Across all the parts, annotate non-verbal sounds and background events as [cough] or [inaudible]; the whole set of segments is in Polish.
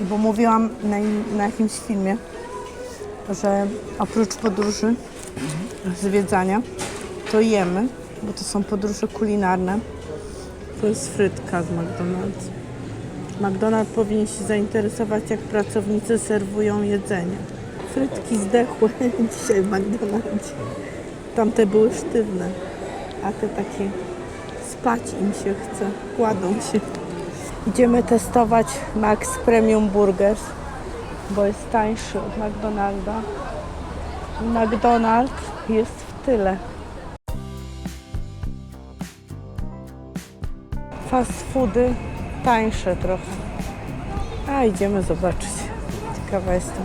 Bo mówiłam na, na jakimś filmie, że oprócz podróży, zwiedzania, to jemy, bo to są podróże kulinarne. To jest frytka z McDonald's. McDonald's powinien się zainteresować, jak pracownicy serwują jedzenie. Frytki zdechłe [laughs] dzisiaj w McDonaldzie. Tamte były sztywne, a te takie spać im się chce, kładą się. Idziemy testować Max Premium Burgers, bo jest tańszy od McDonalda. McDonald's jest w tyle. Fast foody tańsze trochę. A idziemy zobaczyć. Ciekawa jestem.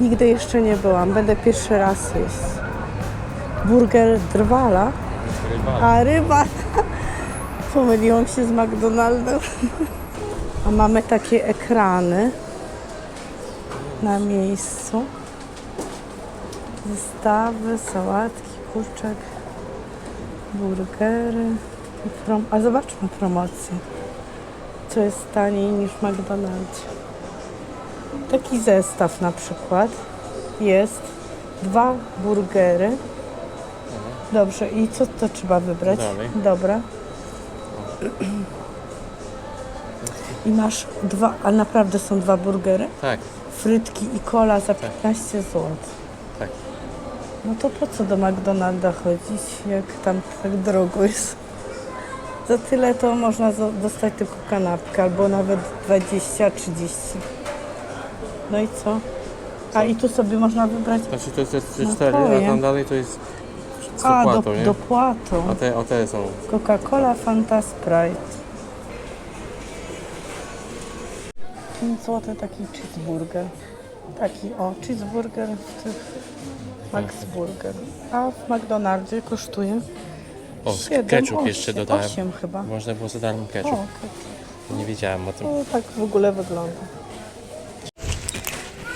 Nigdy jeszcze nie byłam. Będę pierwszy raz jeść. Burger drwala, a ryba. [laughs] Pomyliłam się z McDonaldem. [laughs] A mamy takie ekrany na miejscu. Zestawy, sałatki, kurczak, burgery. A zobaczmy promocję. Co jest taniej niż w McDonaldzie. Taki zestaw na przykład jest dwa burgery. Dobrze, i co to trzeba wybrać? Dalej. Dobra. I masz dwa, a naprawdę są dwa burgery? Tak, Frytki i cola za 15 zł. tak. No to po co do McDonalda chodzić, jak tam tak drogo jest? Za tyle to można zo- dostać tylko kanapkę, albo nawet 20-30. No i co? A i tu sobie można wybrać Znaczy to jest No 3-4, a tam dalej to jest z A, do, nie? dopłatą. A te, o te są. Coca-Cola, Fanta, Sprite. 5 zł taki cheeseburger. Taki o, cheeseburger w tych Max Burger. A w McDonaldzie kosztuje O, 7, ketchup 8, jeszcze dodałem. 8 chyba. Można było za darmo O, ketchup. ketchup. Nie wiedziałem o tym. No, tak w ogóle wygląda.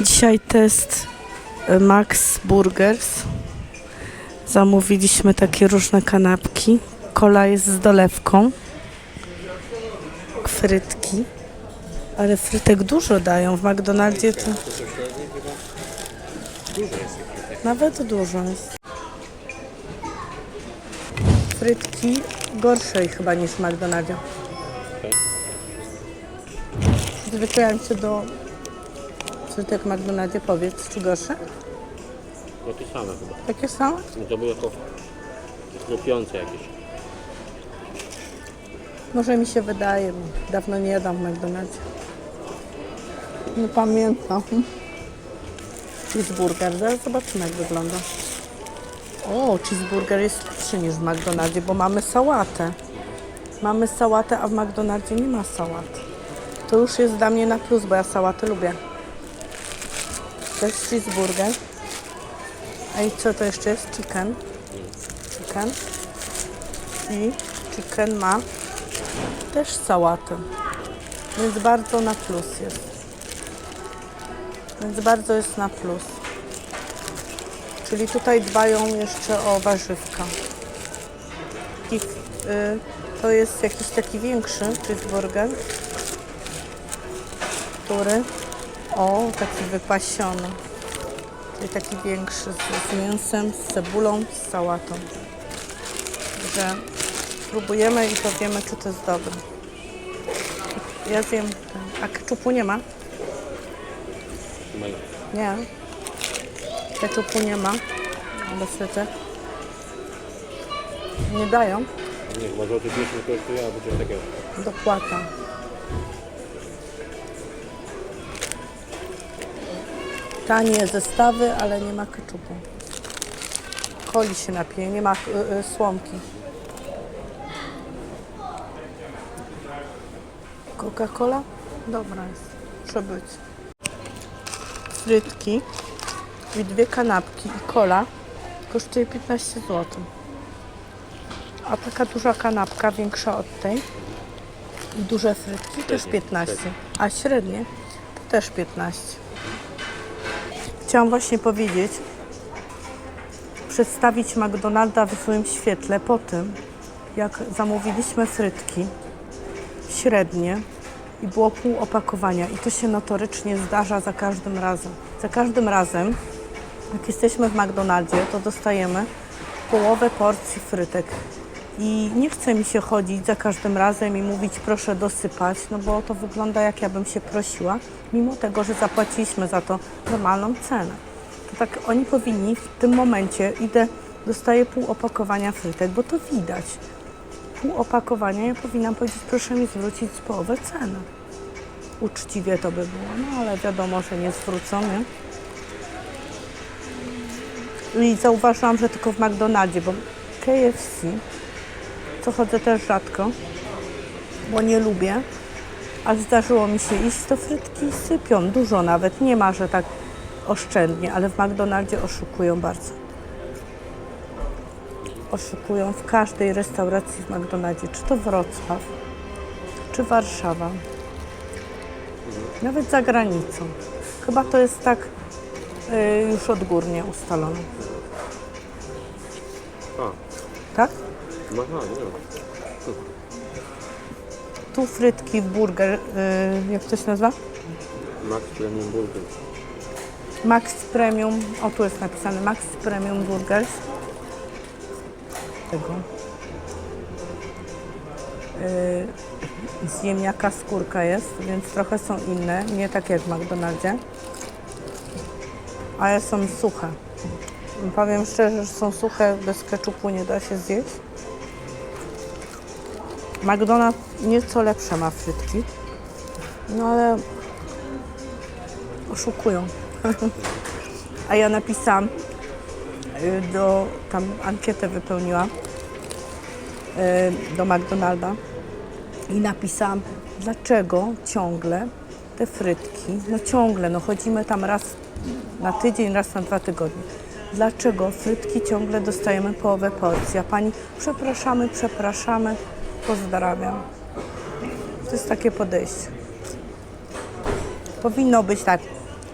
Dzisiaj test y, Max Burgers. Zamówiliśmy takie różne kanapki. Kola jest z dolewką. Frytki. Ale frytek dużo dają. W McDonaldzie to... Nawet dużo jest. Frytki gorszej chyba niż w McDonaldzie. Zwyczaiłam się do frytek w McDonaldzie. Powiedz, czy gorsze? Takie same chyba. Takie same? No to były jako chrupiące jakieś. Może mi się wydaje, bo dawno nie jadam w McDonaldzie. Nie pamiętam. Cheeseburger, zaraz zobaczymy jak wygląda. O, cheeseburger jest lepszy niż w McDonaldzie, bo mamy sałatę. Mamy sałatę, a w McDonaldzie nie ma sałaty. To już jest dla mnie na plus, bo ja sałatę lubię. To jest cheeseburger. A i co to jeszcze jest? Chicken. Chicken. I chicken ma też sałatę. Więc bardzo na plus jest. Więc bardzo jest na plus. Czyli tutaj dbają jeszcze o warzywka. I, y, to jest jakiś taki większy cheeseburger, który o, taki wypasiony. Czyli taki większy z, z mięsem, z cebulą, z sałatą. Także spróbujemy i powiemy, czy to jest dobre. Ja ten- a keczupu nie ma? Nie. Keczupu nie ma. Frytek. Nie dają. Nie, chyba złoty 50 kosztuje albo coś takiego. Dopłata. Tanie zestawy, ale nie ma keczupu. Coli się napije, nie ma y, y, słomki. Coca-Cola? Dobra jest. Może być. Frytki i dwie kanapki i cola kosztuje 15 zł. A taka duża kanapka, większa od tej, i duże frytki też 15. A średnie to też 15. Chciałam właśnie powiedzieć, przedstawić McDonalda w złym świetle po tym, jak zamówiliśmy frytki średnie i było pół opakowania. I to się notorycznie zdarza za każdym razem. Za każdym razem, jak jesteśmy w McDonaldzie, to dostajemy połowę porcji frytek. I nie chce mi się chodzić za każdym razem i mówić proszę dosypać, no bo to wygląda jak ja bym się prosiła, mimo tego, że zapłaciliśmy za to normalną cenę. To tak oni powinni w tym momencie, idę, dostaję pół opakowania frytek, bo to widać. Pół opakowania ja powinnam powiedzieć proszę mi zwrócić połowę cenę. Uczciwie to by było, no ale wiadomo, że nie zwrócą? I zauważyłam, że tylko w McDonaldzie, bo KFC, co chodzę też rzadko, bo nie lubię, a zdarzyło mi się iść, to frytki sypią, dużo nawet, nie ma, że tak oszczędnie, ale w McDonaldzie oszukują bardzo. Oszukują w każdej restauracji w McDonaldzie, czy to Wrocław, czy Warszawa, nawet za granicą. Chyba to jest tak y, już odgórnie ustalone, A, tak? aha, nie. Tu frytki, burger, y, jak to się nazywa? Max Premium Burger. Max Premium, o tu jest napisane Max Premium Burgers. Tego. Z ziemniaka skórka jest, więc trochę są inne, nie takie jak w McDonaldzie. Ale są suche. Powiem szczerze, że są suche, bez keczupu nie da się zjeść. McDonald's nieco lepsze ma frytki, no ale oszukują. [laughs] A ja napisałam y, do, tam ankietę wypełniłam y, do McDonalda i napisałam, dlaczego ciągle te frytki, no ciągle, no chodzimy tam raz na tydzień, raz na dwa tygodnie. Dlaczego frytki ciągle dostajemy połowę porcji, a pani przepraszamy, przepraszamy, pozdrawiam. To jest takie podejście. Powinno być tak.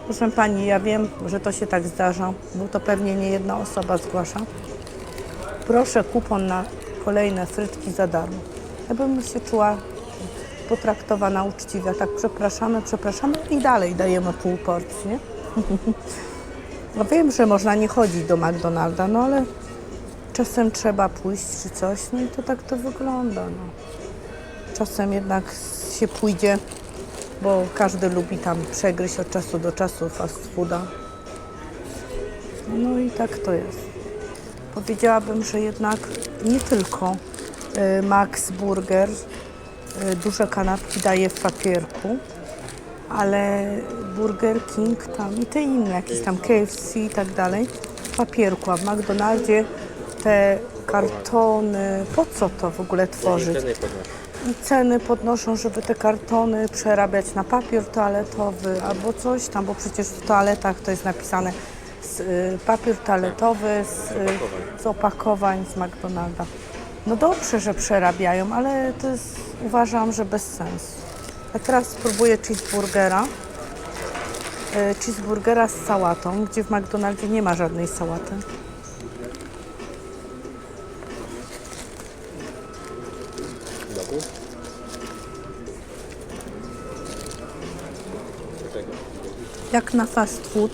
Proszę Pani, ja wiem, że to się tak zdarza, bo to pewnie nie jedna osoba zgłasza. Proszę kupon na kolejne frytki za darmo. Ja bym się czuła potraktowana uczciwie. Tak, przepraszamy, przepraszamy i dalej dajemy pół porcji, nie? [laughs] No wiem, że można nie chodzić do McDonalda, no ale czasem trzeba pójść czy coś, no i to tak to wygląda, no. Czasem jednak się pójdzie bo każdy lubi tam przegryźć od czasu do czasu fast fooda. No i tak to jest. Powiedziałabym, że jednak nie tylko y, Max Burger y, duże kanapki daje w papierku, ale Burger King tam i te inne, jakieś tam KFC i tak dalej, w papierku, a w McDonaldzie te kartony, po co to w ogóle tworzyć? Ceny podnoszę. i ceny podnoszą, żeby te kartony przerabiać na papier toaletowy albo coś tam, bo przecież w toaletach to jest napisane z, y, papier toaletowy z, y, z opakowań z McDonalda. No dobrze, że przerabiają, ale to jest, uważam, że bez sensu. A teraz spróbuję cheeseburgera. Y, cheeseburgera z sałatą, gdzie w McDonaldzie nie ma żadnej sałaty. Jak na fast food.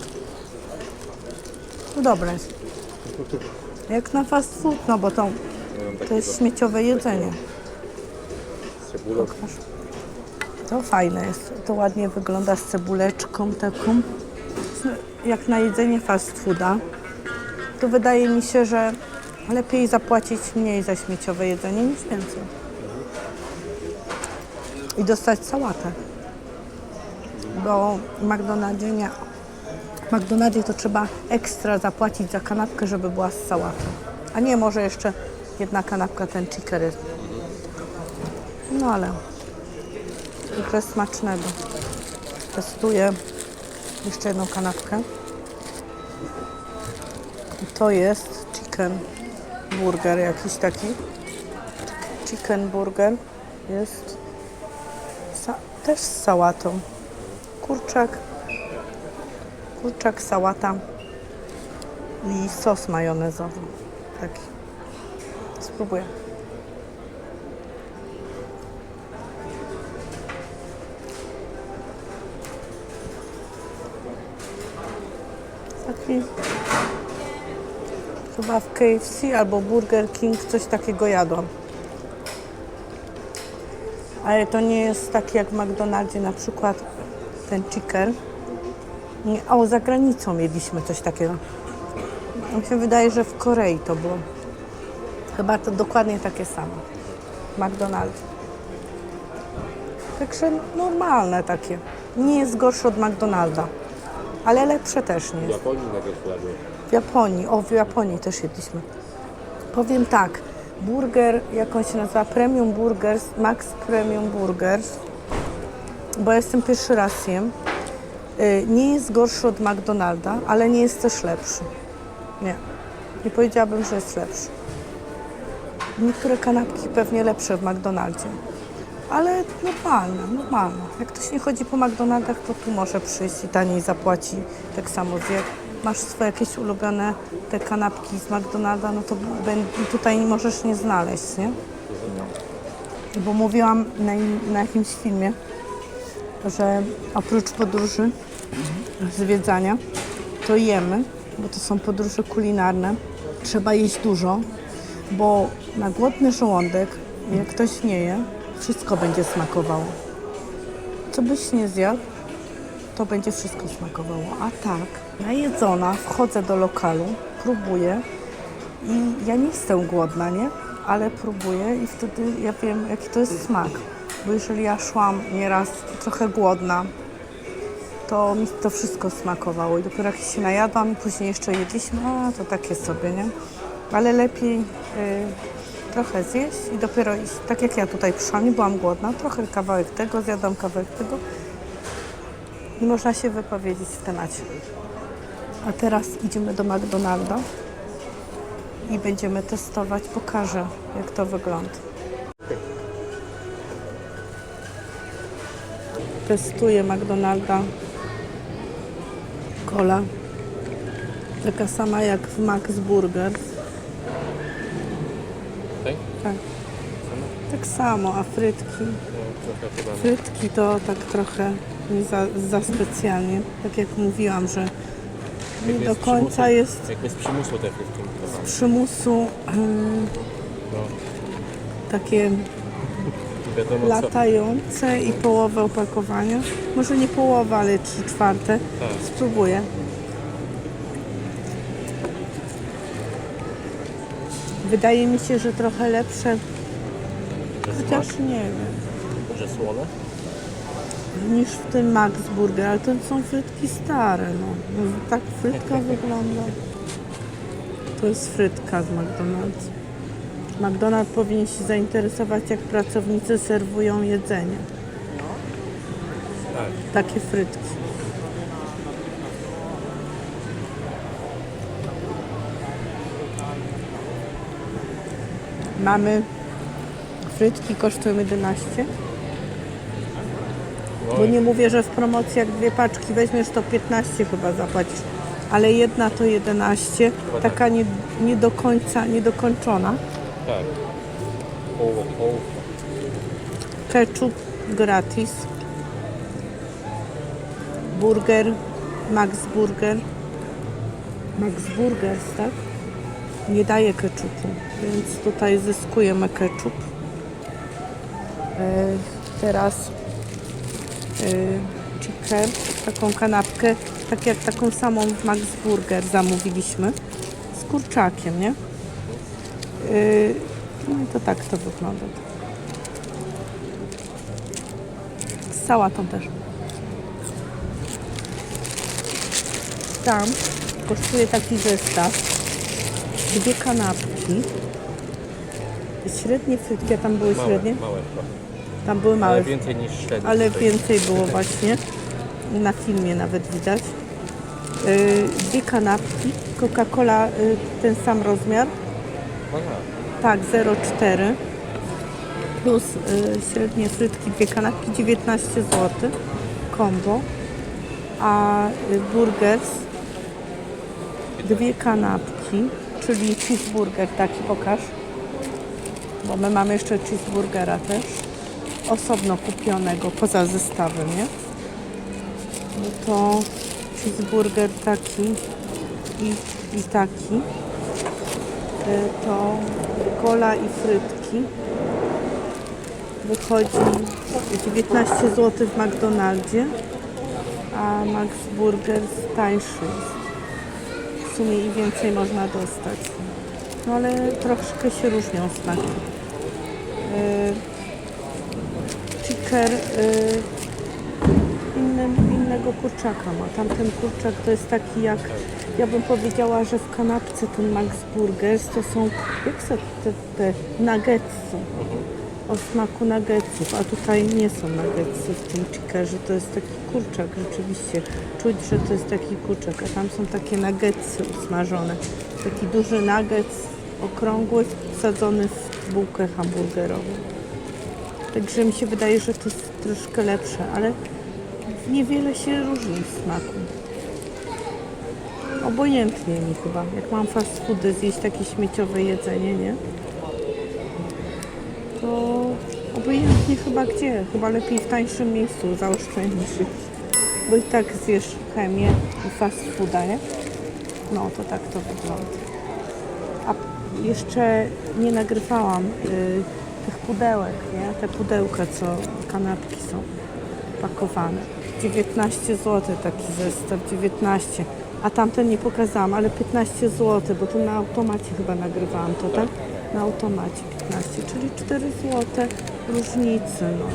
No dobre. Jak na fast food, no bo to, to jest śmieciowe jedzenie. Pokaż. To fajne jest. To ładnie wygląda z cebuleczką taką. Jak na jedzenie fast fooda. To wydaje mi się, że lepiej zapłacić mniej za śmieciowe jedzenie niż więcej. I dostać sałatę. Bo w McDonaldzie McDonaldzie to trzeba ekstra zapłacić za kanapkę, żeby była z sałatą. A nie, może jeszcze jedna kanapka ten chicker. No ale zwykle smacznego. Testuję jeszcze jedną kanapkę. To jest chicken burger jakiś taki. Chicken burger jest też z sałatą kurczak, kurczak, sałata no i sos majonezowy. Taki. Spróbuję. Taki chyba w KFC albo Burger King coś takiego jadłam. Ale to nie jest tak jak w McDonaldzie na przykład ten chicken. Nie, o, za granicą jedliśmy coś takiego. Mi się wydaje, że w Korei to było. Chyba to dokładnie takie samo. McDonald's. Także normalne takie. Nie jest gorsze od McDonalda. Ale lepsze też nie W jest. Japonii takie składy. W Japonii, o w Japonii też jedliśmy. Powiem tak, burger, jak on się nazywa, Premium Burgers, Max Premium Burgers, bo jestem pierwszy raz jem, y, nie jest gorszy od McDonalda, ale nie jest też lepszy. Nie, nie powiedziałabym, że jest lepszy. Niektóre kanapki pewnie lepsze w McDonaldzie, ale normalne, normalne. Jak ktoś nie chodzi po McDonaldach, to tu może przyjść i taniej zapłaci, tak samo zje. Masz swoje jakieś ulubione te kanapki z McDonalda, no to tutaj możesz nie znaleźć, nie? Bo mówiłam na, na jakimś filmie, że oprócz podróży, zwiedzania, to jemy, bo to są podróże kulinarne. Trzeba jeść dużo, bo na głodny żołądek, jak ktoś nie je, wszystko będzie smakowało. Co byś nie zjadł, to będzie wszystko smakowało. A tak, najedzona, wchodzę do lokalu, próbuję i ja nie jestem głodna, nie? Ale próbuję i wtedy ja wiem, jaki to jest smak. Bo jeżeli ja szłam nieraz trochę głodna, to mi to wszystko smakowało i dopiero jak się najadłam i później jeszcze jedliśmy, a to takie sobie, nie? Ale lepiej y, trochę zjeść i dopiero iść. Tak jak ja tutaj przyszłam, nie byłam głodna, trochę kawałek tego, zjadłam kawałek tego i można się wypowiedzieć w temacie. A teraz idziemy do McDonalda i będziemy testować. Pokażę, jak to wygląda. Testuję McDonalda. Cola. Taka sama jak w Max Burger. Tak? Tak. Tak samo, a frytki. No. Frytki to tak trochę nie za, za specjalnie. Tak jak mówiłam, że nie do z końca jest Jakby z przymusu te frytki wydawane. przymusu No, takie wiadomo latające i połowę opakowania. Może nie połowa, ale trzy czwarte. Tak. Spróbuję. Wydaje mi się, że trochę lepsze, chociaż nie wiem, że słone. niż w tym Max Burger, ale to są frytki stare, no. No, Tak frytka [laughs] wygląda. To jest frytka z McDonald's. McDonald's powinien się zainteresować, jak pracownicy serwują jedzenie. Tak. Takie frytki. Mamy frytki kosztują 11. No Bo nie mówię, że w promocji jak dwie paczki weźmiesz, to 15 chyba zapłacisz. Ale jedna to 11. Taka nie, nie do końca, niedokończona. Tak. Połowa, połowa. Ketchup gratis. Burger, Max Burger. Max Burgers, tak? Nie daje ketchupu, więc tutaj zyskujemy ketchup. E, teraz e, chicken, taką kanapkę, tak jak taką samą Max Burger zamówiliśmy z kurczakiem, nie? E, no i to tak to wygląda. Z sałatą też. Tam kosztuje taki zestaw. Dwie kanapki. Średnie frytki, a tam były Małe, średnie? małe trochę. Tam były małe, Ale więcej niż średnie. ale tutaj. więcej było [laughs] właśnie. Na filmie nawet widać. Yy, Dwie kanapki, Coca-Cola yy, ten sam rozmiar. Tak 0,4 plus y, średnie frytki, dwie kanapki 19 zł combo, a y, burgers dwie kanapki, czyli cheeseburger taki pokaż, bo my mamy jeszcze cheeseburgera też, osobno kupionego poza zestawem, nie? No to cheeseburger taki i, i taki. Y, To kola i frytki. Wychodzi 19 zł w McDonaldzie, a Max Burger tańszy jest. W sumie i więcej można dostać. No ale troszkę się różnią smaki. Yy, Chicker innym, innego kurczaka ma. Tamten kurczak to jest taki jak, ja bym powiedziała, że w kanapce ten Max Burgers to są, jak są te, te nuggetsy o smaku nuggetsów, a tutaj nie są nuggetsy w tym chickerze, to jest taki kurczak rzeczywiście. Czuć, że to jest taki kurczak, a tam są takie nuggetsy usmażone. Taki duży nuggets, okrągły, wsadzony w bułkę hamburgerową. Także mi się wydaje, że to jest troszkę lepsze, ale niewiele się różni w smaku. Obojętnie mi chyba. Jak mam fast foody, zjeść takie śmieciowe jedzenie, nie? To obojętnie chyba gdzie. Chyba lepiej w tańszym miejscu zaoszczędzić. Bo i tak zjesz chemię i fast fooda, nie? No, to tak to wygląda. A jeszcze nie nagrywałam y, tych pudełek, nie? Te pudełka, co kanapki są pakowane. 19 zł taki zestaw, 19. A tamten nie pokazałam, ale 15 zł, bo to na automacie chyba nagrywałam to, tak? Na automacie 15, czyli 4 zł różnicy, no.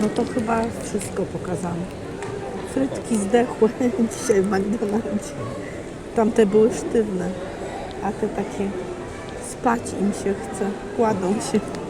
No to chyba wszystko pokazane. Frytki zdechłe [laughs] dzisiaj w McDonaldzie. Tamte były sztywne, a te takie spać im się chce, kładą się.